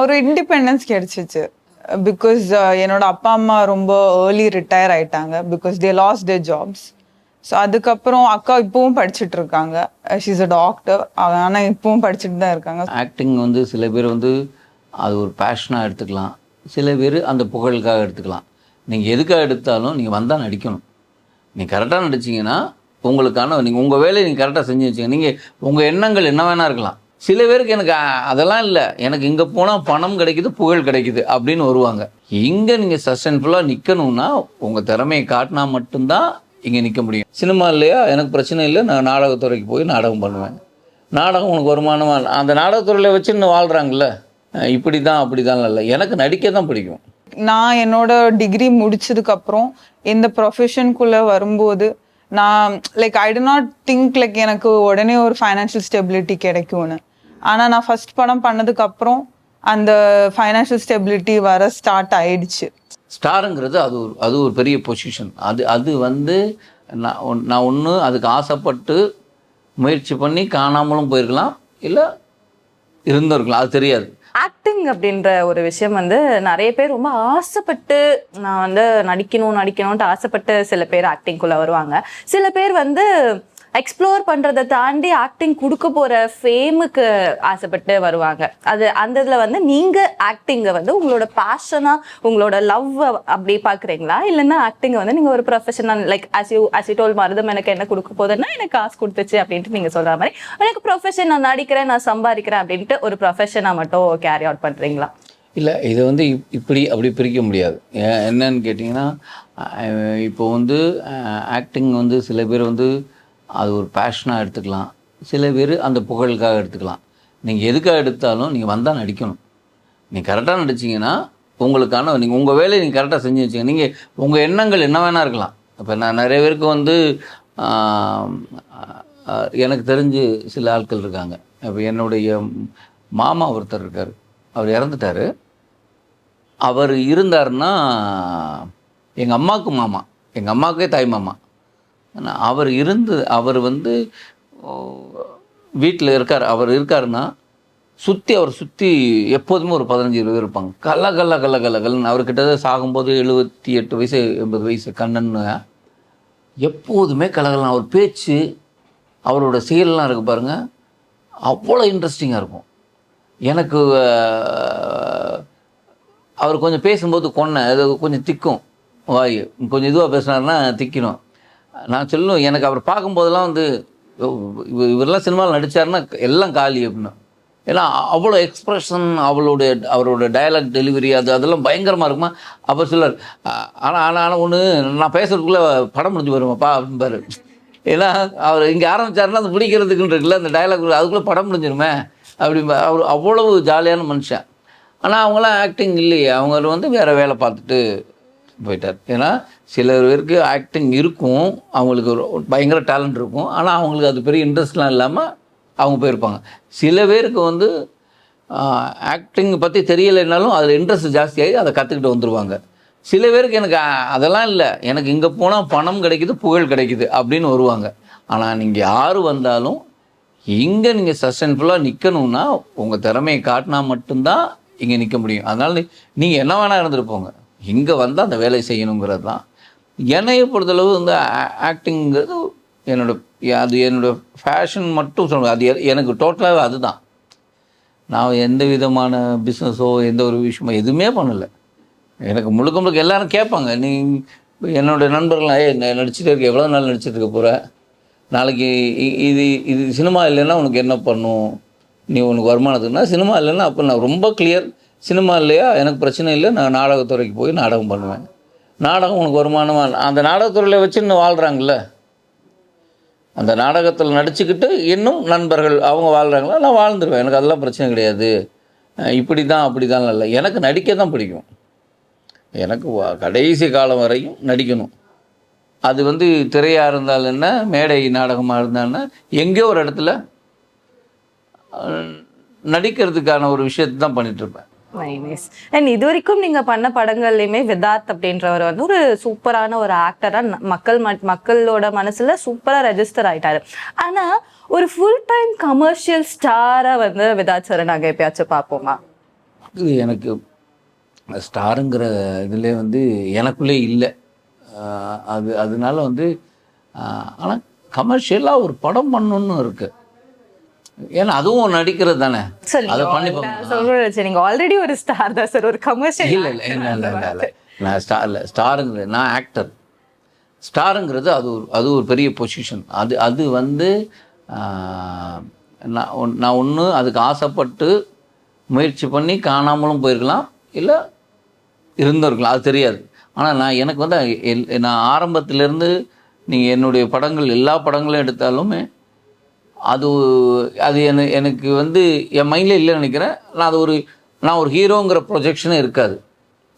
ஒரு இண்டிபெண்டன்ஸ் கிடைச்சிச்சு. பிகாஸ் என்னோட அப்பா அம்மா ரொம்ப ஏர்லி ரிட்டையர் ஆயிட்டாங்க. Because they lose their jobs so அதுக்கப்புறம் அக்கா இப்பவும் படிச்சுட்டு இருக்காங்க. ஷீஸ் அ டாக்டர் ஆனால் இப்பவும் படிச்சுட்டு தான் இருக்காங்க. ஆக்டிங் வந்து சில பேர் வந்து அது ஒரு பேஷனாக எடுத்துக்கலாம். சில பேர் அந்த புகழுக்காக எடுத்துக்கலாம். நீங்கள் எதுக்காக எடுத்தாலும் நீங்கள் வந்தால் நடிக்கணும். நீங்கள் கரெக்டாக நடிச்சீங்கன்னா உங்களுக்கான நீங்கள் உங்கள் வேலையை நீங்கள் கரெக்டாக செஞ்சு வச்சுங்க நீங்கள் உங்கள் எண்ணங்கள் என்ன வேணா இருக்கலாம். சில பேருக்கு எனக்கு அதெல்லாம் இல்லை. எனக்கு இங்கே போனால் பணம் கிடைக்குது புகழ் கிடைக்குது அப்படின்னு வருவாங்க. இங்கே நீங்கள் சஸ்டைன்ஃபுல்லாக நிற்கணும்னா உங்கள் திறமையை காட்டினா மட்டும்தான் இங்கே நிற்க முடியும். சினிமா இல்லையா? எனக்கு பிரச்சனை இல்லை. நான் நாடகத்துறைக்கு போய் நாடகம் பண்ணுவேன். நாடகம் உனக்கு வருமானமாக அந்த நாடகத்துறையில் வச்சு இன்னும் வாழ்கிறாங்கல்ல இப்படி தான் அப்படி தான் இல்லை. எனக்கு நடிக்க தான் பிடிக்கும். நான் என்னோட டிகிரி முடிச்சதுக்கப்புறம் இந்த ப்ரொஃபஷனுக்குள்ளே வரும்போது நான் like I do not think like எனக்கு உடனே ஒரு ஃபைனான்ஷியல் ஸ்டெபிலிட்டி கிடைக்கும்னு. ஆனால் நான் ஃபர்ஸ்ட் படம் பண்ணதுக்கு அப்புறம் அந்த ஃபைனான்ஷியல் ஸ்டெபிலிட்டி வர ஸ்டார்ட் ஆயிடுச்சு. ஸ்டாருங்கிறது அது ஒரு அது ஒரு பெரிய பொசிஷன் அது அது வந்து நான் ஒன்- நான் ஒன்று அதுக்கு ஆசைப்பட்டு முயற்சி பண்ணி காணாமலும் போயிருக்கலாம். இல்லை இருந்திருக்கலாம். அது தெரியாது. ஆக்டிங் அப்படின்ற ஒரு விஷயம் வந்து நிறைய பேர் ரொம்ப ஆசைப்பட்டு நான் வந்து நடிக்கணும் நடிக்கணும்ட்டு ஆசைப்பட்டு சில பேர் ஆக்டிங்குள்ள வருவாங்க. சில பேர் வந்து எக்ஸ்ப்ளோர் பண்ணுறதை தாண்டி ஆக்டிங் கொடுக்க போகிற ஃபேமுக்கு ஆசைப்பட்டு வருவாங்க. அது அந்த இதில் வந்து நீங்கள் ஆக்டிங்கை வந்து உங்களோட பேஷனாக உங்களோட லவ் அப்படி பார்க்குறீங்களா இல்லைன்னா ஆக்டிங்கை வந்து நீங்கள் ஒரு professional like as you as toll மருதம் எனக்கு என்ன கொடுக்க போகுதுன்னா எனக்கு காசு கொடுத்துச்சு அப்படின்ட்டு நீங்கள் சொல்கிற மாதிரி எனக்கு ப்ரொஃபஷன் நான் நடிக்கிறேன் நான் சம்பாதிக்கிறேன் அப்படின்ட்டு ஒரு ப்ரொஃபஷனாக மட்டும் கேரி அவுட் பண்ணுறீங்களா இல்லை இதை வந்து இப்- இப்படி அப்படி பிரிக்க முடியாது. ஏன் என்னன்னு கேட்டிங்கன்னா இப்போ வந்து ஆக்டிங் வந்து சில பேர் வந்து அது ஒரு பேஷனாக எடுத்துக்கலாம். சில பேர் அந்த புகழுக்காக எடுத்துக்கலாம். நீங்கள் எதுக்காக எடுத்தாலும் நீங்கள் வந்தால் நடிக்கணும். நீங்கள் கரெக்டாக நடிச்சீங்கன்னா உங்களுக்கான நீங்கள் உங்கள் வேலையை நீங்கள் கரெக்டாக செஞ்சு வச்சுங்க நீங்கள் உங்கள் எண்ணங்கள் என்ன வேணா இருக்கலாம். இப்போ நான் நிறைய பேருக்கு வந்து எனக்கு தெரிஞ்சு சில ஆட்கள் இருக்காங்க. இப்போ என்னுடைய மாமா ஒருத்தர் இருக்கார். அவர் இறந்துட்டார். அவர் இருந்தார்னா எங்கள் அம்மாவுக்கு மாமா. எங்கள் அம்மாவுக்கே தாய் மாமா. அவர் இருந்து அவர் வந்து வீட்டில் இருக்கார். அவர் இருக்காருன்னா சுற்றி அவர் சுற்றி எப்போதுமே ஒரு பதினஞ்சு இருபது பேர் இருப்பாங்க. கல்ல கல்ல கல்ல கல்ல கல்லன்னு அவர்கிட்ட சாகும்போது எழுபத்தி எட்டு வயசு எண்பது வயசு கண்ணன்னு. எப்போதுமே கலகலாம் அவர் பேச்சு அவரோட செயலெலாம் இருக்கு பாருங்க. அவ்வளோ இன்ட்ரெஸ்டிங்காக இருக்கும். எனக்கு அவர் கொஞ்சம் பேசும்போது கொன்ன அது கொஞ்சம் திக்கும். வாய் கொஞ்சம் இதுவாக பேசினாருன்னா திக்கணும் நான் சொல்லும் எனக்கு அவர் பார்க்கும்போதெல்லாம் வந்து இவர் இவரெல்லாம் சினிமாவில் நடித்தாருன்னா எல்லாம் காலி அப்படின்னு. ஏன்னா அவ்வளோ எக்ஸ்ப்ரெஷன் அவளுடைய அவரோட டயலாக் டெலிவரி அது அதெல்லாம் பயங்கரமாக இருக்குமா? அப்போ சிலர் ஆனால் ஆனால் ஆனால் ஒன்று நான் பேசுறதுக்குள்ளே படம் முடிஞ்சு வருவேன்ப்பா அப்படின்பாரு ஏன்னா அவர் இங்கே ஆரம்பிச்சாருன்னா அது பிடிக்கிறதுக்குன்னு இருக்குல்ல அந்த டயலாக் அதுக்குள்ளே படம் முடிஞ்சிருமே? அப்படிம்பா அவர் அவ்வளவு ஜாலியான மனுஷன். ஆனால் அவங்களாம் ஆக்டிங் இல்லையே அவங்க வந்து வேறு வேலை பார்த்துட்டு போயிட்டார். ஏன்னா சில பேருக்கு ஆக்டிங் இருக்கும் அவங்களுக்கு பயங்கர டேலண்ட் இருக்கும். ஆனால் அவங்களுக்கு அது பெரிய இன்ட்ரெஸ்ட்லாம் இல்லாமல் அவங்க போயிருப்பாங்க. சில பேருக்கு வந்து ஆக்டிங் பற்றி தெரியலைனாலும் அதில் இன்ட்ரெஸ்ட் ஜாஸ்தியாகி அதை கற்றுக்கிட்டு வந்துடுவாங்க சில பேருக்கு எனக்கு அதெல்லாம் இல்லை. எனக்கு இங்கே போனால் பணம் கிடைக்குது புகழ் கிடைக்குது அப்படின்னு வருவாங்க. ஆனால் நீங்கள் யார் வந்தாலும் இங்கே நீங்கள் சஸ்டைன்ஃபுல்லாக நிற்கணும்னா உங்கள் திறமையை காட்டினா மட்டும்தான் இங்கே நிற்க முடியும். அதனால் நீங்கள் என்ன வேணால் இருந்துட்டு போங்க. இங்கே வந்தால் அந்த வேலையை செய்யணுங்கிறது தான் என்னையை பொறுத்தளவு வந்து ஆக்டிங்கிறது என்னோட அது என்னோடய ஃபேஷன் மட்டும் சொல்லுங்கள் அது எ- எனக்கு டோட்டலாகவே அதுதான். நான் எந்த விதமான பிஸ்னஸோ எந்த ஒரு விஷயமோ எதுவுமே பண்ணலை. எனக்கு முழுக்க முழுக்க எல்லாரும் கேட்பாங்க நீ என்னோடய நண்பர்கள்லாம் ஏ நடிச்சுட்டே இருக்க எவ்வளோ நாள் நடிச்சிட்டு இருக்க போகிற நாளைக்கு இ- இது இது சினிமா இல்லைன்னா உனக்கு என்ன பண்ணும்? நீ உனக்கு வருமானத்துக்குனா சினிமா இல்லைன்னா அப்போ நான் ரொம்ப கிளியர் சினிமா இல்லையா? எனக்கு பிரச்சனை இல்லை நான் நாடகத்துறைக்கு போய் நாடகம் பண்ணுவேன். நாடகம் உனக்கு வருமானமாக அந்த நாடகத்துறையில் வச்சு இன்னும் வாழ்கிறாங்கல்ல அந்த நாடகத்தில் நடிச்சுக்கிட்டு இன்னும் நண்பர்கள் அவங்க வாழ்கிறாங்களா நான் வாழ்ந்துருவேன். எனக்கு அதெல்லாம் பிரச்சனை கிடையாது. இப்படி தான் அப்படி தான் இல்லை. எனக்கு நடிக்க தான் பிடிக்கும். எனக்கு கடைசி காலம் வரையும் நடிக்கணும். அது வந்து திரையாக இருந்தாலும் என்ன? மேடை நாடகமாக இருந்தான்னா எங்கேயோ ஒரு இடத்துல நடிக்கிறதுக்கான ஒரு விஷயத்தை தான் பண்ணிகிட்ருப்பேன் நைஸ் அண்ட் இது வரைக்கும் நீங்க பண்ண படங்கள்லயுமே விதார்த் அப்படின்றவர் வந்து ஒரு சூப்பரான ஒரு ஆக்டரா மக்கள் மக்களோட மனசுல சூப்பரா ரெஜிஸ்டர் ஆயிட்டாரு. ஆனா ஒரு ஃபுல் டைம் கமர்ஷியல் ஸ்டாரா வந்து விதார்த் சார் நாங்க எப்பயாச்சும் பார்ப்போமா? இது எனக்கு ஸ்டாருங்கிற இதில் வந்து எனக்குள்ளே இல்லை. அது அதனால வந்து ஆனால் கமர்ஷியலாக ஒரு படம் பண்ணணுன்னு இருக்குது ஏன்னா அதுவும் நடிக்கிறது தானே? அதை பண்ணி சொல்றேன் நீங்க ஆல்ரெடி ஒரு ஸ்டார் தான் சார் ஒரு கமர்ஷியல் இல்லை இல்லை இல்லை இல்லை இல்லை நான் ஸ்டார் இல்லை ஸ்டாருங்கிறது நான் ஆக்டர் ஸ்டாருங்கிறது அது ஒரு அது ஒரு பெரிய பொசிஷன் அது அது வந்து நான் ஒன்- நான் ஒன்று அதுக்கு ஆசைப்பட்டு முயற்சி பண்ணி காணாமலும் போயிருக்கலாம். இல்லை இருந்திருக்கலாம். அது தெரியாது. ஆனால் நான் எனக்கு வந்து எல்- நான் ஆரம்பத்திலேருந்து நீங்கள் என்னுடைய படங்கள் எல்லா படங்களும் எடுத்தாலுமே அது அது என எனக்கு வந்து என் மைண்டில் இல்லைன்னு நினைக்கிறேன். நான் அது ஒரு நான் ஒரு ஹீரோங்கிற ப்ரொஜெக்ஷனே இருக்காது.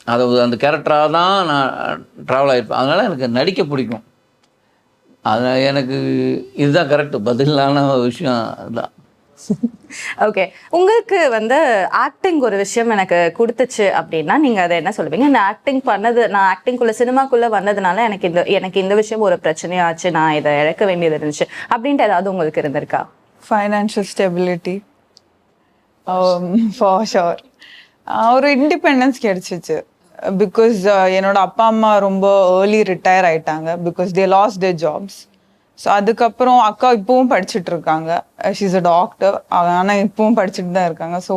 அது அந்த கேரக்டராக தான் நான் ட்ராவல் ஆகிருப்பேன் அதனால் எனக்கு நடிக்க பிடிக்கும். அதனால் எனக்கு இதுதான் கரெக்டு பதிலான விஷயம் அதுதான் ஓகே உங்களுக்கு வந்து ஆக்டிங் ஒரு விஷயம் எனக்கு கொடுத்துச்சு அப்படின்னா நீங்கள் அதை என்ன சொல்லுவீங்க? நான் ஆக்டிங் பண்ணது நான் ஆக்டிங்குள்ள சினிமாக்குள்ளே வந்ததுனால எனக்கு இந்த எனக்கு இந்த விஷயம் ஒரு பிரச்சனையாச்சு நான் இதை இழக்க வேண்டியது இருந்துச்சு. அப்படின்ட்டு ஏதாவது உங்களுக்கு இருந்திருக்கா? ஃபைனான்ஷியல் ஸ்டெபிலிட்டி ஃபார் ஷோர் ஒரு இண்டிபெண்டன்ஸ் கிடைச்சிச்சு. பிகாஸ் என்னோட அப்பா அம்மா ரொம்ப ஏர்லி ரிட்டையர் ஆயிட்டாங்க. Because they lose their jobs so அதுக்கப்புறம் அக்கா இப்பவும் படிச்சுட்டு இருக்காங்க ஷீஸ் uh, அ டாக்டர் ஆனால் இப்பவும் படிச்சுட்டு தான் இருக்காங்க. ஸோ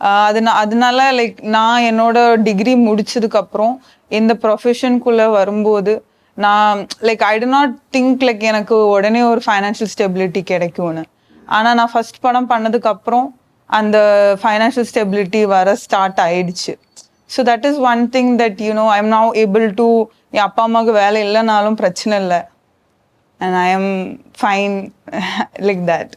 uh, அதனா அதனால லைக் நான் என்னோட டிகிரி முடிச்சதுக்கப்புறம் இந்த ப்ரொஃபஷனுக்குள்ளே வரும்போது நான் like I do not think like எனக்கு உடனே ஒரு ஃபைனான்ஷியல் ஸ்டெபிலிட்டி கிடைக்கும்னு. ஆனால் நான் ஃபர்ஸ்ட் படம் பண்ணதுக்கப்புறம் அந்த ஃபைனான்ஷியல் ஸ்டெபிலிட்டி வர ஸ்டார்ட் ஆயிடுச்சு. So that is one thing that you know I am now able to என் அப்பா அம்மாவுக்கு வேலை இல்லைனாலும் பிரச்சனை இல்லை. And I am fine like that